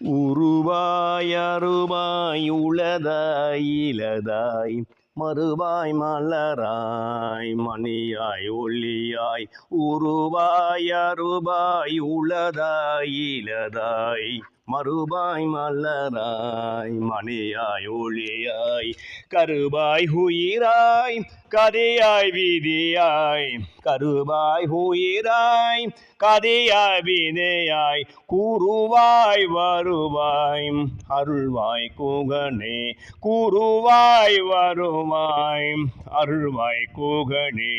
உருவாய் அருவாய் உளதாய் இலதாய் மறுவாய் மலராய் மணியாய் ஒளியாய் உருவாய் அருவாய் உளதாய் இலதாய் மறுபாய் மலராய் மணியாய் ஒளியாய் கருபாய் உயிராய் கதையாய் விதியாய் கருபாய் உயிராய் கதையாய் விதையாய் கூறுவாய் வருவாய் அருள்வாய் கூகனே கூறுவாய் வருவாய் அருள்வாய் கூகனே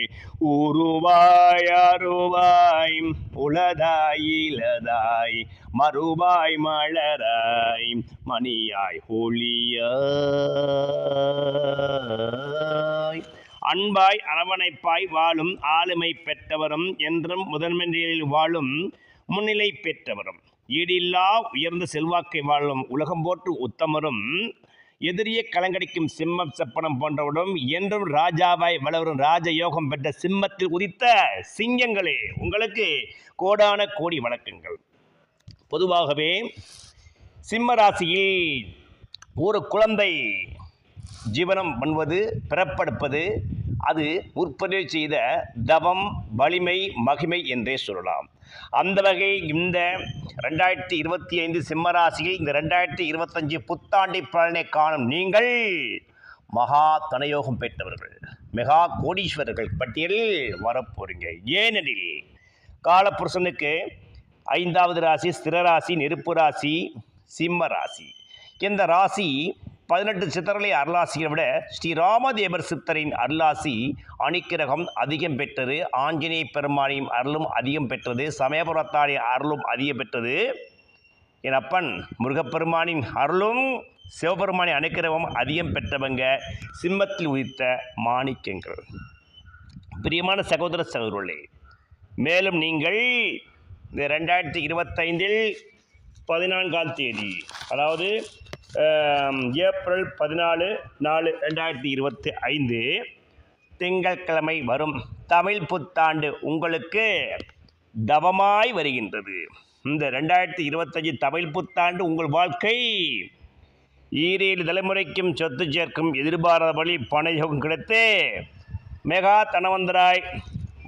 உருவாய் அருவாய் உளதாய் இலதாய் மறுபாய் மறுவாய் மலராய் மணியாய் ஹோலியாய் அன்பாய் அரவணைப்பாய் வாழும் ஆளுமை பெற்றவரும் என்றும் முதன்மையில் வாழும் முன்னிலை பெற்றவரும். ஈடில்லா உயர்ந்த செல்வாக்கை வாழும் உலகம் போற்று உத்தமரும் எதிரியை கலங்கடிக்கும் சிம்மம் செப்பனம் போன்றவரும் என்றும் ராஜாவாய் வளரும் ராஜ யோகம் பெற்ற சிம்மத்தில் உதித்த சிங்கங்களே உங்களுக்கு கோடான கோடி வணக்கங்கள். பொதுவாகவே சிம்ம ராசியில் ஒரு குழந்தை ஜீவனம் பண்ணுவது பிறப்படுப்பது அது உற்பத்தி செய்த தவம் வலிமை மகிமை என்றே சொல்லலாம். அந்த வகை இந்த ரெண்டாயிரத்தி இருபத்தி ஐந்து சிம்மராசியில் இந்த ரெண்டாயிரத்தி இருபத்தஞ்சு புத்தாண்டி பலனை காணும் நீங்கள் மகா தனயோகம் பெற்றவர்கள் மெகா கோடீஸ்வரர்கள் பட்டியலில் வரப்போறீங்க. ஏனெனில் காலப்புருஷனுக்கு ஐந்தாவது ராசி ஸ்திரராசி நெருப்பு ராசி சிம்ம ராசி. இந்த ராசி பதினெட்டு சித்தர்களை அருளாசியை விட ஸ்ரீராமதேவர் சித்தரின் அருளாசி அணிக்கிரகம் அதிகம் பெற்றது. ஆஞ்சநேய பெருமானின் அருளும் அதிகம் பெற்றது. சமயபுரத்தாரின் அருளும் அதிகம் பெற்றது. என் அப்பன் முருகப்பெருமானின் அருளும் சிவபெருமானின் அணுக்கிரகம் அதிகம் பெற்றவங்க. சிம்மத்தில் உதித்த மாணிக்கங்கள். பிரியமான சகோதர சகோதரர்களே மேலும் நீங்கள் இந்த ரெண்டாயிரத்தி இருபத்தைந்தில் பதினான்காம் தேதி அதாவது ஏப்ரல் பதினாலு நாலு ரெண்டாயிரத்தி இருபத்தி ஐந்து திங்கட்கிழமை வரும் தமிழ் புத்தாண்டு உங்களுக்கு தவமாய் வருகின்றது. இந்த ரெண்டாயிரத்தி இருபத்தஞ்சு தமிழ் புத்தாண்டு உங்கள் வாழ்க்கை ஈரேழு தலைமுறைக்கும் சொத்து சேர்க்கும் எதிர்பாராத வழி பணயோகம் கிடைத்து மெகா தனவந்தராய்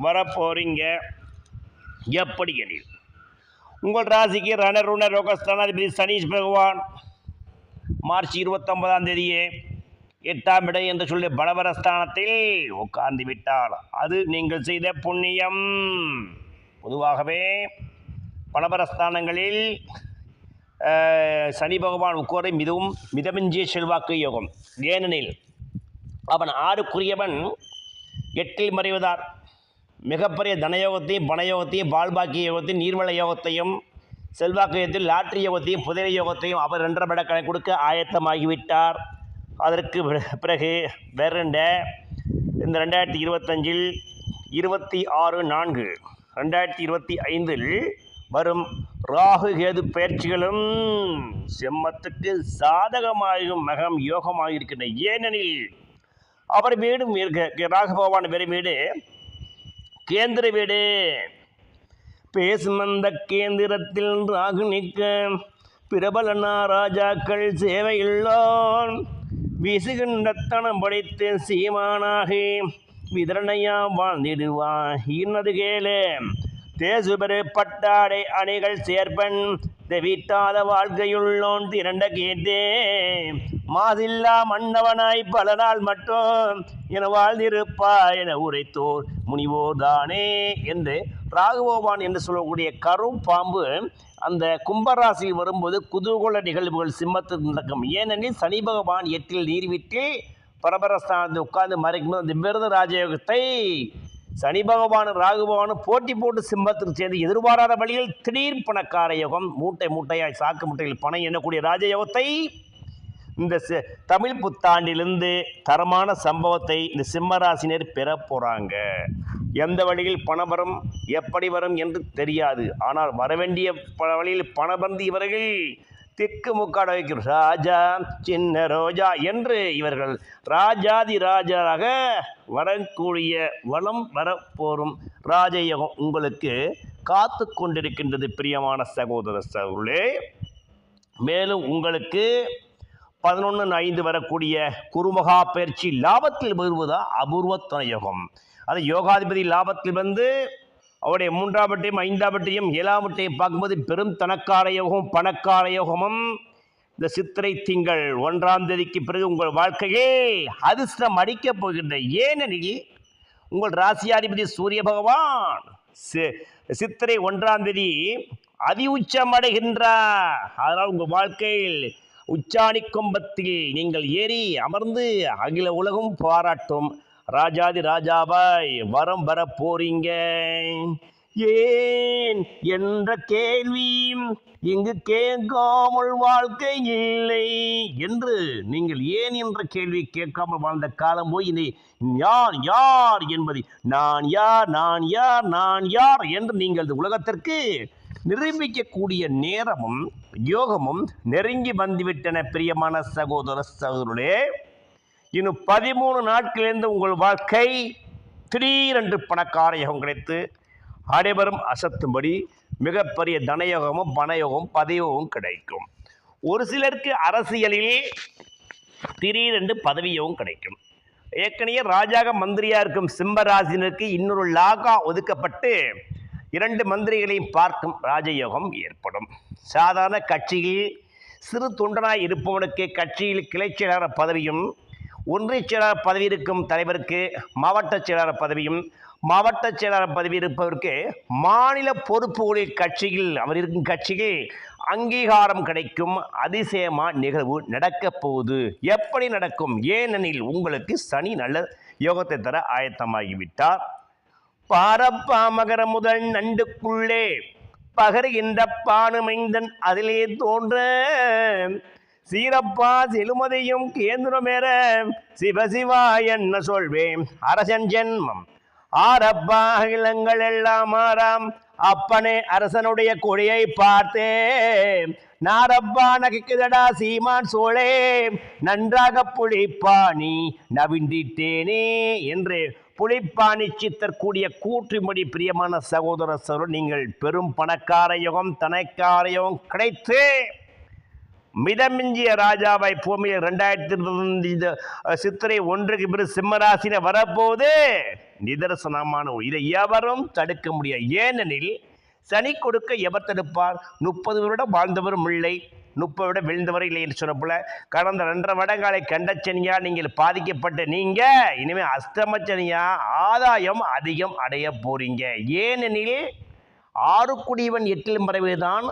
வரப்போறீங்க. எப்படி எனில் உங்கள் ராசிக்கு ரணருண ரோகஸ்தானாதிபதி சனீஷ் பகவான். மார்ச் இருபத்தொன்பதாம் தேதியே எட்டாம் இடம் என்று சொல்லி பலவரஸ்தானத்தில் உட்கார்ந்து விட்டால் அது நீங்கள் செய்த புண்ணியம். பொதுவாகவே பலவரஸ்தானங்களில் சனி பகவான் உட்கோரை மிகவும் மிதமிஞ்சிய செல்வாக்கு யோகம். ஏனெனில் அவன் ஆறுக்குரியவன் எட்டில் மறைவதார் மிகப்பெரிய தனயோகத்தையும் பணயோகத்தையும் பால்பாக்கிய யோகத்தையும் நீர்வள யோகத்தையும் செல்வாக்கு யோகத்தையும் லாட்ரி யோகத்தையும் புதிய யோகத்தையும் அவர் ரெண்டரை மட கணக்கு கொடுக்க ஆயத்தமாகிவிட்டார். அதற்கு பிறகு வேறண்ட இந்த ரெண்டாயிரத்தி இருபத்தஞ்சில் இருபத்தி ஆறு நான்கு ரெண்டாயிரத்தி இருபத்தி ஐந்தில் வரும் ராகு கேது பயிற்சிகளும் செம்மத்துக்கு சாதகமாகும் மகம் யோகமாக இருக்கின்றன ஏனெனில் அவர் வீடும் இருக்க ராகபகவான் வேறு வீடு கேந்திர வீடு. பேசுமந்த கேந்திரத்தில் ராகு நிற்க பிரபலனா ராஜாக்கள் சேவையுள்ளோன் வீசுகின்ற படைத்து சீமானாகி விதரணையா வாழ்ந்திடுவான் இன்னது கேளு. தேசுபெரு பட்டாடை அணிகள் சேர்ப்பன். தெவிட்டாத வாழ்க்கையுள்ளோன் திரண்ட கேட்டே. மாதில்லா மன்னவனாய் பல நாள் மட்டும் என வாழ்ந்திருப்பா என உரைத்தோர் முனிவோர் தானே என்று ராகவோபான் என்று சொல்லக்கூடிய கரும் பாம்பு அந்த கும்பராசி வரும்போது குதூகோல நிகழ்வுகள் சிம்மத்துக்கு நடக்கும். ஏனெனில் சனி பகவான் எட்டில் நீர்விட்டு பரபரஸ்தானத்தில் உட்கார்ந்து மறைக்கும்போது அந்த விருது ராஜயோகத்தை சனி பகவானும் ராகு பகவானும் போட்டி போட்டு சிம்மத்திற்கு சேர்ந்து எதிர்பாராத வழியில் திடீர் பணக்கார யோகம் மூட்டை மூட்டையாய் சாக்கு முட்டையில் பணம் எண்ணக்கூடிய ராஜயோகத்தை இந்த தமிழ் புத்தாண்டிலிருந்து தரமான சம்பவத்தை இந்த சிம்மராசினர் பெற போகிறாங்க எந்த வழியில் பணம் வரும் எப்படி வரும் என்று தெரியாது. ஆனால் வரவேண்டிய பல வழியில் பணம் வந்து இவர்கள் திக்கு முக்காட வைக்கும். ராஜா சின்ன ரோஜா என்று இவர்கள் ராஜாதி ராஜராக வரக்கூடிய வளம் வரப்போரும் ராஜயோகம் உங்களுக்கு காத்து கொண்டிருக்கின்றது பிரியமான சகோதர சகோதரே மேலும் உங்களுக்கு பதினொன்று ஐந்து வரக்கூடிய குருமகா பயிற்சி லாபத்தில் வருவதா அபூர்வத்தன யோகம் அது யோகாதிபதி லாபத்தில் வந்து அவருடைய மூன்றாம் வட்டையும் ஐந்தாம் வட்டையும் ஏழாம் வட்டையும் பார்க்கும்போது பெரும் தனக்கார யோகம் பணக்கார யோகமும் இந்த சித்திரை திங்கள் ஒன்றாம் தேதிக்கு பிறகு உங்கள் வாழ்க்கையே அதிர்ஷ்டம் அடிக்கப் போகின்ற ஏனெனில் உங்கள் ராசியாதிபதி சூரிய பகவான் சி- சித்திரை ஒன்றாம் தேதி அதி உச்சம் அடைகின்றார். அதனால் உங்கள் வாழ்க்கையில் உச்சாணி கொம்பத்தில் நீங்கள் ஏறி அமர்ந்து அகில உலகம் பாராட்டும். ராஜாதி ராஜாவாய் வரம் வர போறீங்க. ஏன் என்ற கேள்வி இங்கு கேட்காமல் வாழ்க்கை இல்லை என்று நீங்கள் ஏன் என்ற கேள்வி கேட்காமல் வாழ்ந்த காலம் போய் இனி யார் யார் என்பது நான் யார் நான் யார் நான் யார் என்று நீங்கள் உலகத்திற்கு நிரூபிக்கக்கூடிய நேரமும் யோகமும் நெருங்கி வந்துவிட்டன பிரியமான சகோதர சகோதரே இன்னும் பதிமூணு நாட்களிலிருந்து உங்கள் வாழ்க்கை திடீரென்று பணக்கார யோகம் கிடைத்து அனைவரும் அசத்தும்படி மிகப்பெரிய தனயோகமும் பணயோகம் பதவியோகம் கிடைக்கும். ஒரு சிலருக்கு அரசியலில் திடீரென்று பதவியோகம் கிடைக்கும். ஏற்கனவே ராஜாக மந்திரியாக இருக்கும் சிம்மராசினருக்கு இன்னொரு லாகா ஒதுக்கப்பட்டு இரண்டு மந்திரிகளையும் பார்க்கும் ராஜயோகம் ஏற்படும். சாதாரண கட்சியில் சிறு தொண்டனாய் இருப்பவனுக்கு கட்சியில் கிளைச் செயலாளர் பதவியும் ஒன்றிய செயலாளர் பதவி இருக்கும் தலைவருக்கு மாவட்ட செயலாளர் பதவியும் மாவட்ட செயலாளர் பதவி இருப்பவருக்கு மாநில பொறுப்புகளில் கட்சியில் அவர் இருக்கும் கட்சியில் அங்கீகாரம் கிடைக்கும் அதிசயமா நிகழ்வு நடக்கப் போகுது. எப்படி நடக்கும்? ஏனெனில் உங்களுக்கு சனி நல்ல யோகத்தை தர ஆயத்தமாகிவிட்டார். பாரப்பா மகர முதல் நண்டுக்குள்ளே பகருகின்ற பானுமைந்தன் அதிலே தோன்ற. சீரப்பா செலுமதியும் கேந்திரமேற சிவசிவா என்ன சொல்வேன்? அரசன் ஜென்மம். ஆரப்பா அகிலங்கள் எல்லாம் ஆறாம். அப்பனே அரசனுடைய கொடியை பார்த்தேன் நாரப்பா நகைக்குதடா சீமான் சோழே. நன்றாக நீ நவிண்டிட்டேனே என்று புலிப்பாணி சித்தர் கூடிய கூற்றுமடி பிரியமான சகோதர சகோதரர் நீங்கள் பெரும் பணக்கார யுகம் தனக்கார யுகம் கிடைத்து மிதமிஞ்சிய ராஜாவை பூமியில் ரெண்டாயிரத்தி இருபத்தி இந்த சித்திரை ஒன்றுக்கு பிறகு சிம்மராசின வரப்போது நிதர்சனமான இதை எவரும் தடுக்க முடியாது. ஏனெனில் சனி கொடுக்க எவர் தடுப்பார்? முப்பது வருடம் வாழ்ந்தவரும் இல்லை. முப்பது விட விழுந்தவரை இல்லை என்று சொன்னப்போல கடந்த ரெண்டரை வருடங்களை கண்ட சனியா நீங்கள் பாதிக்கப்பட்ட நீங்க இனிமே அஷ்டம சனியா ஆதாயம் அதிகம் அடைய போறீங்க. ஏனெனில் ஆறுக்குடியவன் எட்டிலும் மறைவுதான்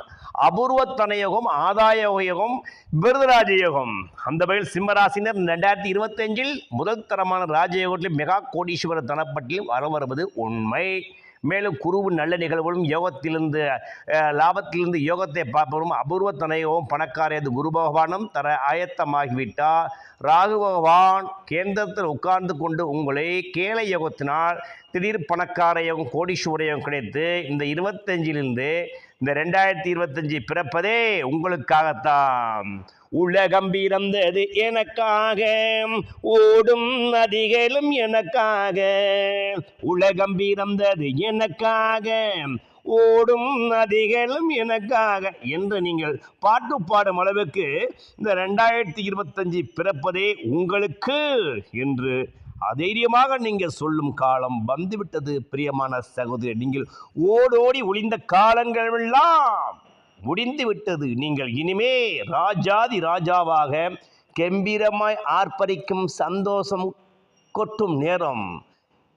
அபூர்வத்தனயோகம் ஆதாய யோகம் விருதராஜ யோகம். அந்த வகையில் சிம்மராசினர் ரெண்டாயிரத்தி இருபத்தஞ்சில் முதல் தரமான ராஜயோகத்தில் மெகா கோடீஸ்வர தனப்பட்டிலும் வர வருவது உண்மை. மேலும் குருவின் நல்ல நிகழ்வுகளும் யோகத்திலிருந்து லாபத்திலிருந்து யோகத்தை பார்ப்பவரும் அபூர்வ பணக்காரையது குரு பகவானும் தர ஆயத்தமாகிவிட்டார் ராகு பகவான் கேந்திரத்தில் உட்கார்ந்து கொண்டு உங்களை கேளை யோகத்தினால் திடீர் பணக்காரையும் கோடீஸ்வரையும் கிடைத்து இந்த இருபத்தஞ்சிலிருந்து இந்த ரெண்டாயிரத்தி இருபத்தஞ்சி பிறப்பதே உங்களுக்காகத்தான். உலகம் பிறந்தது எனக்காக ஓடும் நதிகளும் எனக்காக. உலகம் பிறந்தது எனக்காக ஓடும் நதிகளும் எனக்காக என்று நீங்கள் பாட்டு பாடும் அளவுக்கு இந்த ரெண்டாயிரத்தி இருபத்தஞ்சி பிறப்பதே உங்களுக்கு என்று அதைரியமாக நீங்கள் சொல்லும் காலம் வந்துவிட்டது பிரியமான சகோதரி. நீங்கள் ஓடோடி ஒளிந்த காலங்கள் எல்லாம் முடிந்து விட்டது நீங்கள் இனிமே ராஜாதி ராஜாவாக கம்பீரமாய் ஆர்ப்பரிக்கும் சந்தோஷம் கொட்டும் நேரம்.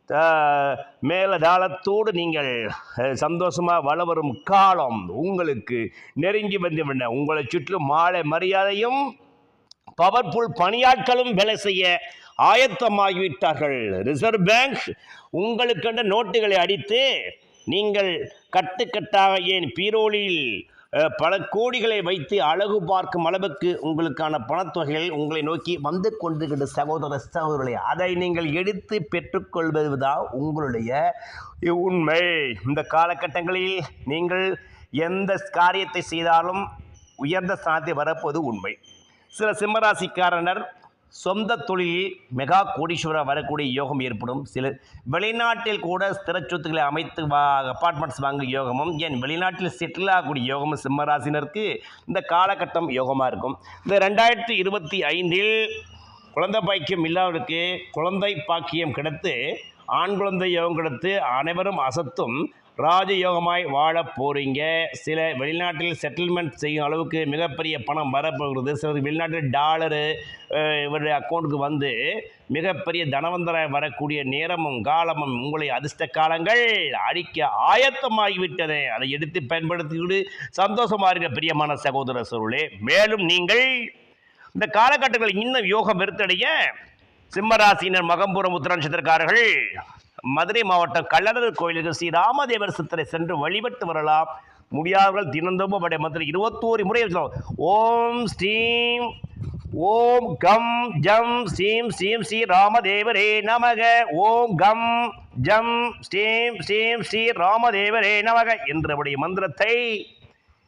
த- மேலதாளத்தோடு நீங்கள் சந்தோஷமாக வளவரும் காலம் உங்களுக்கு நெருங்கி வந்துவிட உங்களை சுற்றிலும் மாலை மரியாதையும் பவர்ஃபுல் பணியாட்களும் வேலை செய்ய ஆயத்தமாகிவிட்டார்கள். ரிசர்வ் பேங்க் உங்களுக்கென்ற நோட்டுகளை அடித்து நீங்கள் கட்டுக்கட்டாக ஏன் பீரோலில் பல கோடிகளை வைத்து அழகு பார்க்கும் அளவுக்கு உங்களுக்கான பணத்தொகைகள் உங்களை நோக்கி வந்து கொண்டிருக்கின்ற சகோதர சகோதரர்களை அதை நீங்கள் எடுத்து பெற்றுக்கொள்வது தான் உங்களுடைய உண்மை. இந்த காலகட்டங்களில் நீங்கள் எந்த காரியத்தை செய்தாலும் உயர்ந்த ஸ்தானத்தை வரப்போது உண்மை. சில சிம்மராசிக்காரனர் சொந்த தொழிலில் மெகா கோடீஸ்வரர் வரக்கூடிய யோகம் ஏற்படும். சில வெளிநாட்டில் கூட ஸ்திர சொத்துக்களை அமைத்து வா அப்பார்ட்மெண்ட்ஸ் வாங்கும் யோகமும் ஏன் வெளிநாட்டில் செட்டில் ஆகக்கூடிய யோகமும் சிம்மராசினருக்கு இந்த காலகட்டம் யோகமாக இருக்கும். இந்த ரெண்டாயிரத்தி இருபத்தி ஐந்தில் குழந்தை பாக்கியம் இல்லாதவருக்கு குழந்தை பாக்கியம் கிடைத்து ஆண் குழந்தை யோகம் கிடைத்து அனைவரும் அசத்தும் ராஜயோகமாய் வாழப் போகிறீங்க சில வெளிநாட்டில் செட்டில்மெண்ட் செய்யும் அளவுக்கு மிகப்பெரிய பணம் வரப்போகிறது. சில வெளிநாட்டில் டாலரு இவருடைய அக்கௌண்ட்டுக்கு வந்து மிகப்பெரிய தனவந்தராய் வரக்கூடிய நேரமும் காலமும் உங்களை அதிர்ஷ்ட காலங்கள் அழிக்க ஆயத்தமாகிவிட்டது. அதை எடுத்து பயன்படுத்திக்கிட்டு சந்தோஷமாக இருக்க பிரியமான சகோதர சொருளே மேலும் நீங்கள் இந்த காலகட்டங்களில் இன்னும் யோகம் வெறுத்தடைய சிம்மராசினர் மகம்புரம் உத்திர நட்சத்திரக்காரர்கள் மதுரை மாவட்டம் கள்ளழகர் கோயிலுக்கு ஸ்ரீ ராமதேவர் சித்தரை சென்று வழிபட்டு வரலாம். முடியாதவர்கள் தினந்தோம்பு அவருடைய மந்திரம் இருபத்தோரு முறை ஓம் ஸ்ரீம் ஓம் கம் ஜம் ஸ்ரீம் ஸ்ரீம் ஸ்ரீ ராமதேவரே நமக. ஓம் கம் ஜம் ஸ்ரீம் ஸ்ரீம் ஸ்ரீ ராமதேவரே நமக என்றபடிய மந்திரத்தை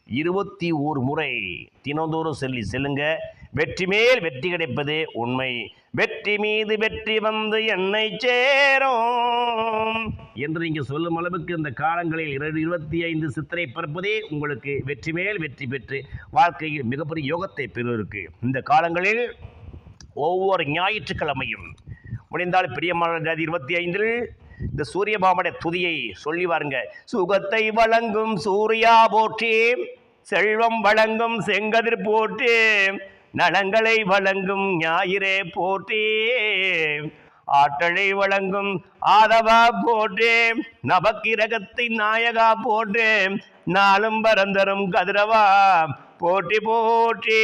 இருபத்தி ஓர் முறை தினந்தோறும் சொல்லி செல்லுங்க. வெற்றி மேல் வெற்றி கிடைப்பது உண்மை. வெற்றி மீது வெற்றி வந்து என்னை சேரும். என்று நீங்கள் சொல்லும் அளவுக்கு இந்த காலங்களில் இரு- இருபத்தி ஐந்து சித்திரை பிறப்பதே உங்களுக்கு வெற்றி மேல் வெற்றி பெற்று வாழ்க்கையில் மிகப்பெரிய யோகத்தை பெறுவதற்கு. இந்த காலங்களில் ஒவ்வொரு ஞாயிற்றுக்கிழமையும் முடிந்தால் பிரியமான ஜாதி இருபத்தி ஐந்தில் இந்த சூரியபாமனுடைய துதியை சொல்லி வாருங்க. சுகத்தை வழங்கும் சூர்யா போற்றி. செல்வம் வழங்கும் செங்கதிர் போட்டு நலங்களை வழங்கும் ஞாயிறே போற்றி ஆற்றலை வழங்கும் ஆதவா போற்றி நவக்கிரகத்தின் நாயகா போற்றி நாளும் பரந்தரும் கதிரவா போட்டி போற்றி.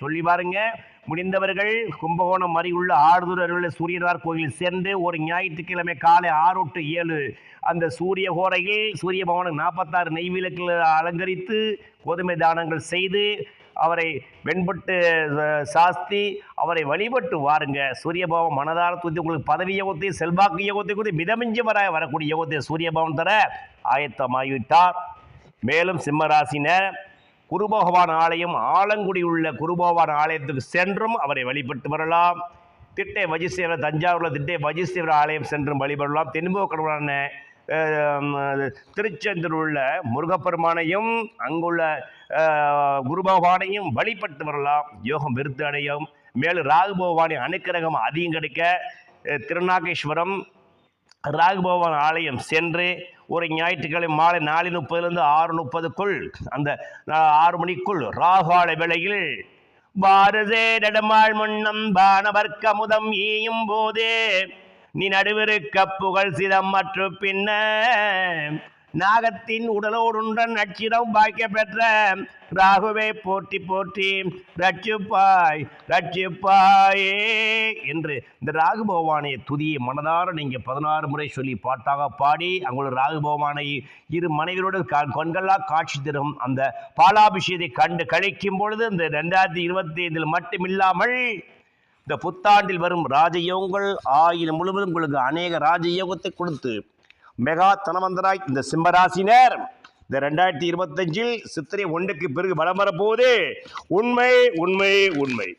சொல்லி பாருங்க. முடிந்தவர்கள் கும்பகோணம் அருகிலுள்ள ஆறுதூர் அருளுள்ள சூரியனார் கோயில் சேர்ந்து ஒரு ஞாயிற்றுக்கிழமை காலை ஆறு டு ஏழு அந்த சூரிய கோரையில் சூரிய பகவானுக்கு நாற்பத்தாறு நெய்விளக்கில் அலங்கரித்து கோதுமை தானங்கள் செய்து அவரை வெண்பட்டு சாஸ்தி அவரை வழிபட்டு வாருங்க. சூரியபாவம் மனதார தூத்தி உங்களுக்கு பதவி யோகத்தை செல்வாக்கு யோகத்தை குறித்து மிதமிஞ்சி வர வரக்கூடிய யோகத்தை சூரியபவன் தர ஆயத்தமாகிவிட்டார். மேலும் சிம்மராசினர் குருபகவான் ஆலயம் ஆலங்குடி உள்ள குருபகவான் ஆலயத்துக்கு சென்றும் அவரை வழிபட்டு வரலாம். திட்டை வஜிசேவர் தஞ்சாவூரில் திட்டை வஜிசேவர் ஆலயம் சென்றும் வழிபடலாம். தென்முக திருச்செந்தூர் உள்ள முருகப்பெருமானையும் அங்குள்ள குருபகவானையும் வழிபட்டு வரலாம். யோகம் விருத்து அடையும். மேலும் ராகுபகவானின் அனுக்கிரகம் அதிகம் கிடைக்க திருநாகேஸ்வரம் ராகுபவன் ஆலயம் சென்று ஒரு ஞாயிற்றுக்கிழமை மாலை நாலு முப்பதுலேருந்து ஆறு முப்பதுக்குள் அந்த ஆறு மணிக்குள் ராகால வேளையில் பாரதே நடமாள் முன்னம் பானவர்க்க முதம் ஈயும் போதே நீ நடுவிருக்க புகழ் சிதம் மற்றும் பின்ன நாகத்தின் உடலோடுன்ற நட்சிடம் பாய்க்க பெற்ற ராகுவை போற்றி போற்றி. ரட்சிப்பாய் ரட்சிப்பாயே என்று இந்த ராகு பகவானை துதியை மனதார நீங்கள் பதினாறு முறை சொல்லி பாட்டாக பாடி அங்குள்ள ராகு பகவானை இரு மனைவியோடு க காட்சி தரும் அந்த பாலாபிஷேகத்தை கண்டு கழிக்கும் பொழுது இந்த ரெண்டாயிரத்தி இருபத்தி ஐந்தில் மட்டுமில்லாமல் இந்த புத்தாண்டில் வரும் ராஜயோகங்கள் ஆயிரம் முழுவதும் உங்களுக்கு அநேக ராஜயோகத்தை கொடுத்து மெகா தனவந்தராய் இந்த சிம்மராசினர். இந்த ரெண்டாயிரத்தி இருபத்தஞ்சில் சித்திரை ஒன்றுக்கு பிறகு வலம் வரப்போகுது. உண்மை உண்மை உண்மை.